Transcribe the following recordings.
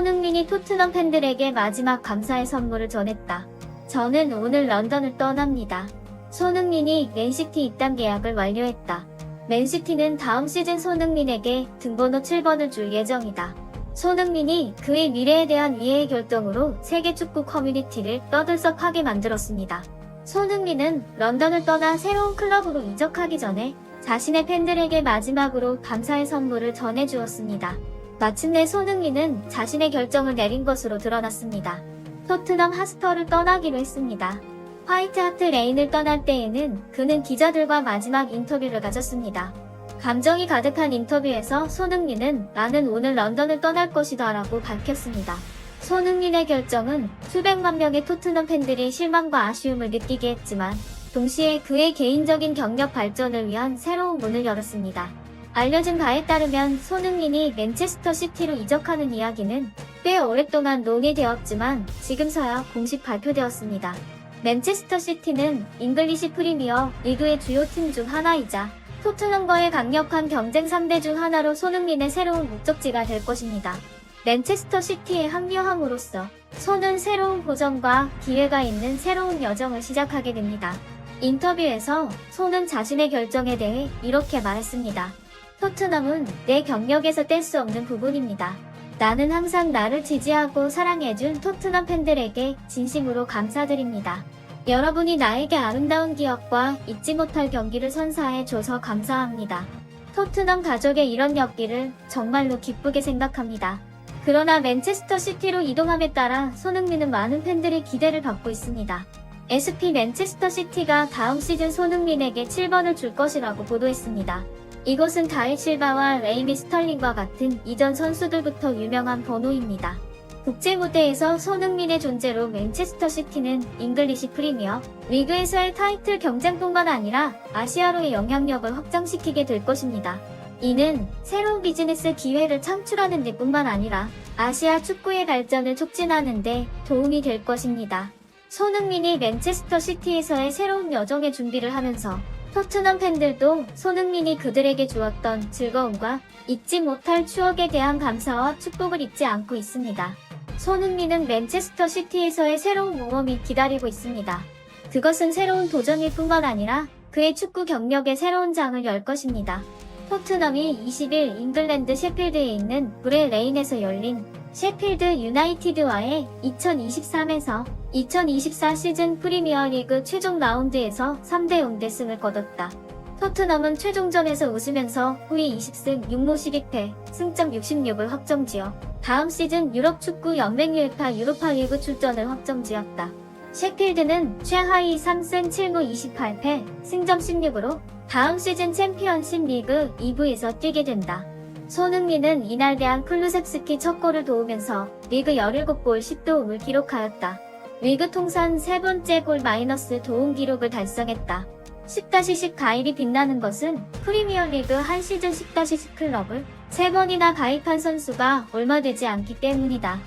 손흥민이 토트넘 팬들에게 마지막 감사의 선물을 전했다. 저는 오늘 런던을 떠납니다. 손흥민이 맨시티 입단 계약을 완료했다. 맨시티는 다음 시즌 손흥민에게 등번호 7번을 줄 예정이다. 손흥민이 그의 미래에 대한 이해의 결정으로 세계 축구 커뮤니티를 떠들썩하게 만들었습니다. 손흥민은 런던을 떠나 새로운 클럽으로 이적하기 전에 자신의 팬들에게 마지막으로 감사의 선물을 전해주었습니다. 마침내 손흥민은 자신의 결정을 내린 것으로 드러났습니다. 토트넘 하스퍼를 떠나기로 했습니다. 화이트 하트 레인을 떠날 때에는 그는 기자들과 마지막 인터뷰를 가졌습니다. 감정이 가득한 인터뷰에서 손흥민은 나는 오늘 런던을 떠날 것이다 라고 밝혔습니다. 손흥민의 결정은 수백만 명의 토트넘 팬들이 실망과 아쉬움을 느끼게 했지만 동시에 그의 개인적인 경력 발전을 위한 새로운 문을 열었습니다. 알려진 바에 따르면 손흥민이 맨체스터 시티로 이적하는 이야기는 꽤 오랫동안 논의되었지만 지금서야 공식 발표되었습니다. 맨체스터 시티는 잉글리시 프리미어 리그의 주요 팀 중 하나이자 토트넘과의 강력한 경쟁 3대 중 하나로 손흥민의 새로운 목적지가 될 것입니다. 맨체스터 시티에 합류함으로써 손은 새로운 도전과 기회가 있는 새로운 여정을 시작하게 됩니다. 인터뷰에서 손은 자신의 결정에 대해 이렇게 말했습니다. 토트넘은 내 경력에서 뗄 수 없는 부분입니다. 나는 항상 나를 지지하고 사랑해준 토트넘 팬들에게 진심으로 감사드립니다. 여러분이 나에게 아름다운 기억과 잊지 못할 경기를 선사해 줘서 감사합니다. 토트넘 가족의 이런 였기를 정말로 기쁘게 생각합니다. 그러나 맨체스터 시티로 이동함에 따라 손흥민은 많은 팬들의 기대를 받고 있습니다. SP 맨체스터 시티가 다음 시즌 손흥민에게 7번을 줄 것이라고 보도했습니다. 이것은 다일 실바와 레이미 스털링과 같은 이전 선수들부터 유명한 번호입니다. 국제 무대에서 손흥민의 존재로 맨체스터 시티는 잉글리시 프리미어 리그에서의 타이틀 경쟁뿐만 아니라 아시아로의 영향력을 확장시키게 될 것입니다. 이는 새로운 비즈니스 기회를 창출하는 데뿐만 아니라 아시아 축구의 발전을 촉진하는 데 도움이 될 것입니다. 손흥민이 맨체스터 시티에서의 새로운 여정의 준비를 하면서 토트넘 팬들도 손흥민이 그들에게 주었던 즐거움과 잊지 못할 추억에 대한 감사와 축복을 잊지 않고 있습니다. 손흥민은 맨체스터 시티에서의 새로운 모험이 기다리고 있습니다. 그것은 새로운 도전일 뿐만 아니라 그의 축구 경력의 새로운 장을 열 것입니다. 토트넘이 20일 잉글랜드 셰필드에 있는 브레 레인에서 열린 셰필드 유나이티드와의 2023에서 2024 시즌 프리미어리그 최종 라운드에서 3대 0대 승을 거뒀다. 토트넘은 최종전에서 웃으면서 후위 20승 6무 12패, 승점 66을 확정지어 다음 시즌 유럽 축구 연맹 UEFA 유로파리그 출전을 확정지었다. 셰필드는 최하위 3승 7무 28패, 승점 16으로 다음 시즌 챔피언십 리그 2부에서 뛰게 된다. 손흥민은 이날 대한 클루셉스키 첫 골을 도우면서 리그 17골 10도움을 기록하였다. 리그 통산 세 번째 골 마이너스 도움 기록을 달성했다. 10-10 가입이 빛나는 것은 프리미어리그 한 시즌 10-10 클럽을 세 번이나 가입한 선수가 얼마 되지 않기 때문이다.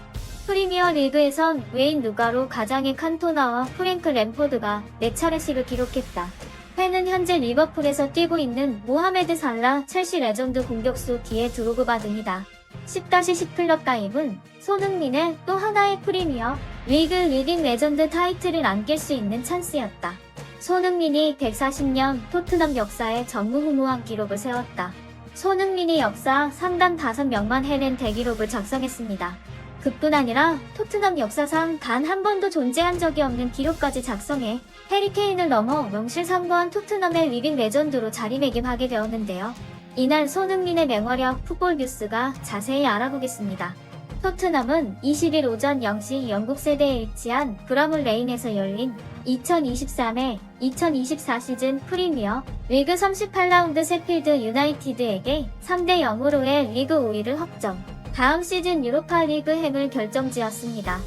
프리미어 리그에선 웨인 누가로 가장의 칸토나와 프랭크 램포드가 4차례씩을 기록했다. 팬은 현재 리버풀에서 뛰고 있는 모하메드 살라 첼시 레전드 공격수 디에 드로그바 등이다. 10-10 클럽 가입은 손흥민의 또 하나의 프리미어 리그 리딩 레전드 타이틀을 안길 수 있는 찬스였다. 손흥민이 140년 토트넘 역사에 전무후무한 기록을 세웠다. 손흥민이 역사 3단 5명만 해낸 대기록을 작성했습니다. 그뿐 아니라 토트넘 역사상 단 한 번도 존재한 적이 없는 기록까지 작성해 해리케인을 넘어 명실상부한 토트넘의 리빙 레전드로 자리매김하게 되었는데요. 이날 손흥민의 맹활약 풋볼 뉴스가 자세히 알아보겠습니다. 토트넘은 20일 오전 0시 영국 세대에 위치한 브라물 레인에서 열린 2023회 2024 시즌 프리미어 리그 38라운드 세필드 유나이티드에게 3대 0으로의 리그 5위를 확정. 다음 시즌 유로파 리그 행을 결정지었습니다.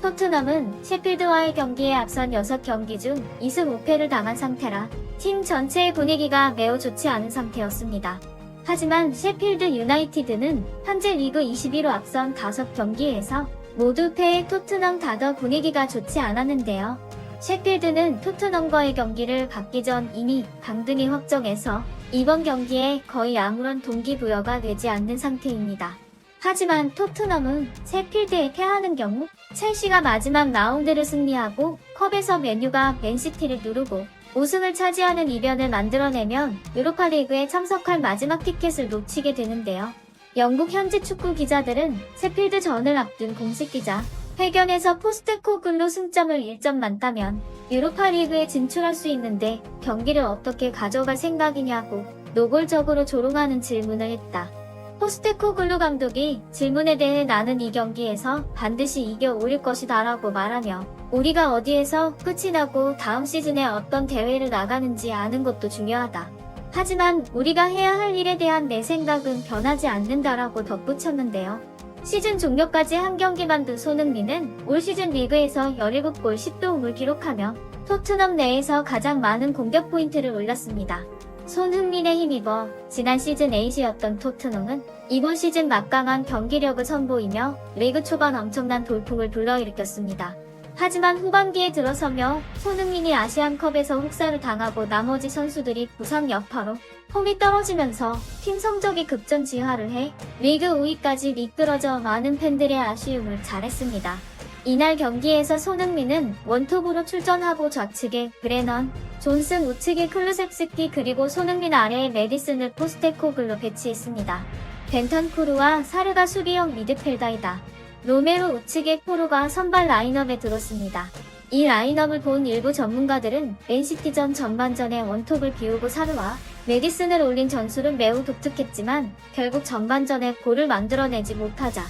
토트넘은 셰필드와의 경기에 앞선 6경기 중 2승 5패를 당한 상태라 팀 전체의 분위기가 매우 좋지 않은 상태였습니다. 하지만 셰필드 유나이티드는 현재 리그 21로 앞선 5경기에서 모두 패해 토트넘 다더 분위기가 좋지 않았는데요. 셰필드는 토트넘과의 경기를 갖기 전 이미 강등이 확정해서 이번 경기에 거의 아무런 동기부여가 되지 않는 상태입니다. 하지만 토트넘은 세필드에 패하는 경우 첼시가 마지막 라운드를 승리하고 컵에서 맨유가 맨시티를 누르고 우승을 차지하는 이변을 만들어내면 유로파리그에 참석할 마지막 티켓을 놓치게 되는데요. 영국 현지 축구 기자들은 세필드 전을 앞둔 공식 기자 회견에서 포스테코글로 승점을 1점 많다면 유로파리그에 진출할 수 있는데 경기를 어떻게 가져갈 생각이냐고 노골적으로 조롱하는 질문을 했다. 포스테코글루 감독이 질문에 대해 나는 이 경기에서 반드시 이겨 올릴 것이다 라고 말하며 우리가 어디에서 끝이 나고 다음 시즌에 어떤 대회를 나가는지 아는 것도 중요하다. 하지만 우리가 해야 할 일에 대한 내 생각은 변하지 않는다라고 덧붙였는데요. 시즌 종료까지 한 경기만 둔 손흥민은 올 시즌 리그에서 17골 10도움을 기록하며 토트넘 내에서 가장 많은 공격 포인트를 올렸습니다. 손흥민에 힘입어 지난 시즌 8이었던 토트넘은 이번 시즌 막강한 경기력을 선보이며 리그 초반 엄청난 돌풍을 불러일으켰습니다. 하지만 후반기에 들어서며 손흥민이 아시안컵에서 혹사를 당하고 나머지 선수들이 부상 여파로 폼이 떨어지면서 팀 성적이 급전 지하를 해 리그 5위까지 미끄러져 많은 팬들의 아쉬움을 잘했습니다. 이날 경기에서 손흥민은 원톱으로 출전하고 좌측에 브레넌, 존슨 우측에 클루셉스키 그리고 손흥민 아래에 메디슨을 포스테코글로 배치했습니다. 벤턴쿠르와 사르가 수비형 미드필더이다. 로메로 우측에 포로가 선발 라인업에 들었습니다. 이 라인업을 본 일부 전문가들은 맨시티전 전반전에 원톱을 비우고 사르와 메디슨을 올린 전술은 매우 독특했지만 결국 전반전에 골을 만들어내지 못하자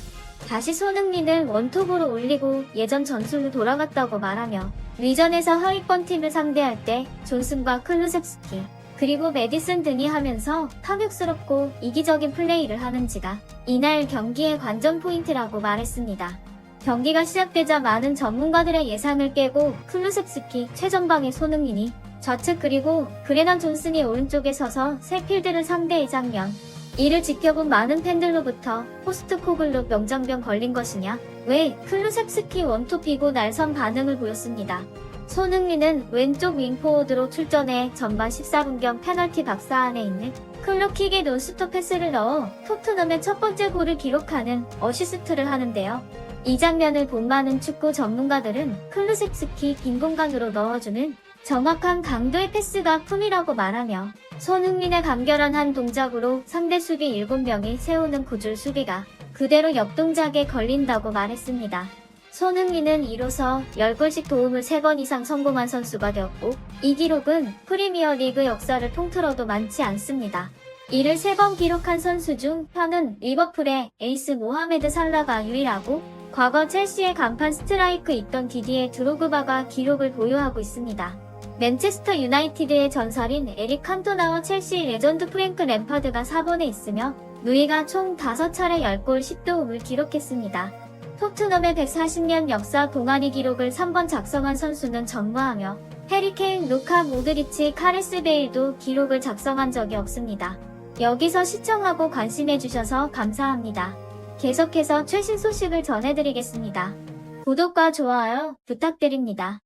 다시 손흥민을 원톱으로 올리고 예전 전술로 돌아갔다고 말하며 위전에서 하위권 팀을 상대할 때 존슨과 클루셉스키 그리고 메디슨 등이 하면서 파격스럽고 이기적인 플레이를 하는지가 이날 경기의 관전 포인트라고 말했습니다. 경기가 시작되자 많은 전문가들의 예상을 깨고 클루셉스키 최전방의 손흥민이 좌측 그리고 그레넌 존슨이 오른쪽에 서서 세 필드를 상대의 장면 이를 지켜본 많은 팬들로부터 포스트코글로 명장병 걸린 것이냐? 왜 클루셉스키 원톱이고 날선 반응을 보였습니다. 손흥민은 왼쪽 윙포워드로 출전해 전반 14분경 페널티 박사 안에 있는 클로킥에 논스톱 패스를 넣어 토트넘의 첫 번째 골을 기록하는 어시스트를 하는데요. 이 장면을 본 많은 축구 전문가들은 클루셉스키 빈 공간으로 넣어주는 정확한 강도의 패스가 품이라고 말하며 손흥민의 간결한 한 동작으로 상대 수비 7명이 세우는 구줄 수비가 그대로 역동작에 걸린다고 말했습니다. 손흥민은 이로써 10골씩 도움을 3번 이상 성공한 선수가 되었고 이 기록은 프리미어 리그 역사를 통틀어도 많지 않습니다. 이를 3번 기록한 선수 중 현은 리버풀의 에이스 모하메드 살라가 유일하고 과거 첼시의 간판 스트라이크 있던 디디에 드로그바가 기록을 보유하고 있습니다. 맨체스터 유나이티드의 전설인 에릭 칸토나와 첼시 레전드 프랭크 램파드가 4번에 있으며 누이가 총 5차례 10골 10도움을 기록했습니다. 토트넘의 140년 역사 동아리 기록을 3번 작성한 선수는 전무하며 해리케인, 루카 모드리치, 카레스 베일도 기록을 작성한 적이 없습니다. 여기서 시청하고 관심해주셔서 감사합니다. 계속해서 최신 소식을 전해드리겠습니다. 구독과 좋아요 부탁드립니다.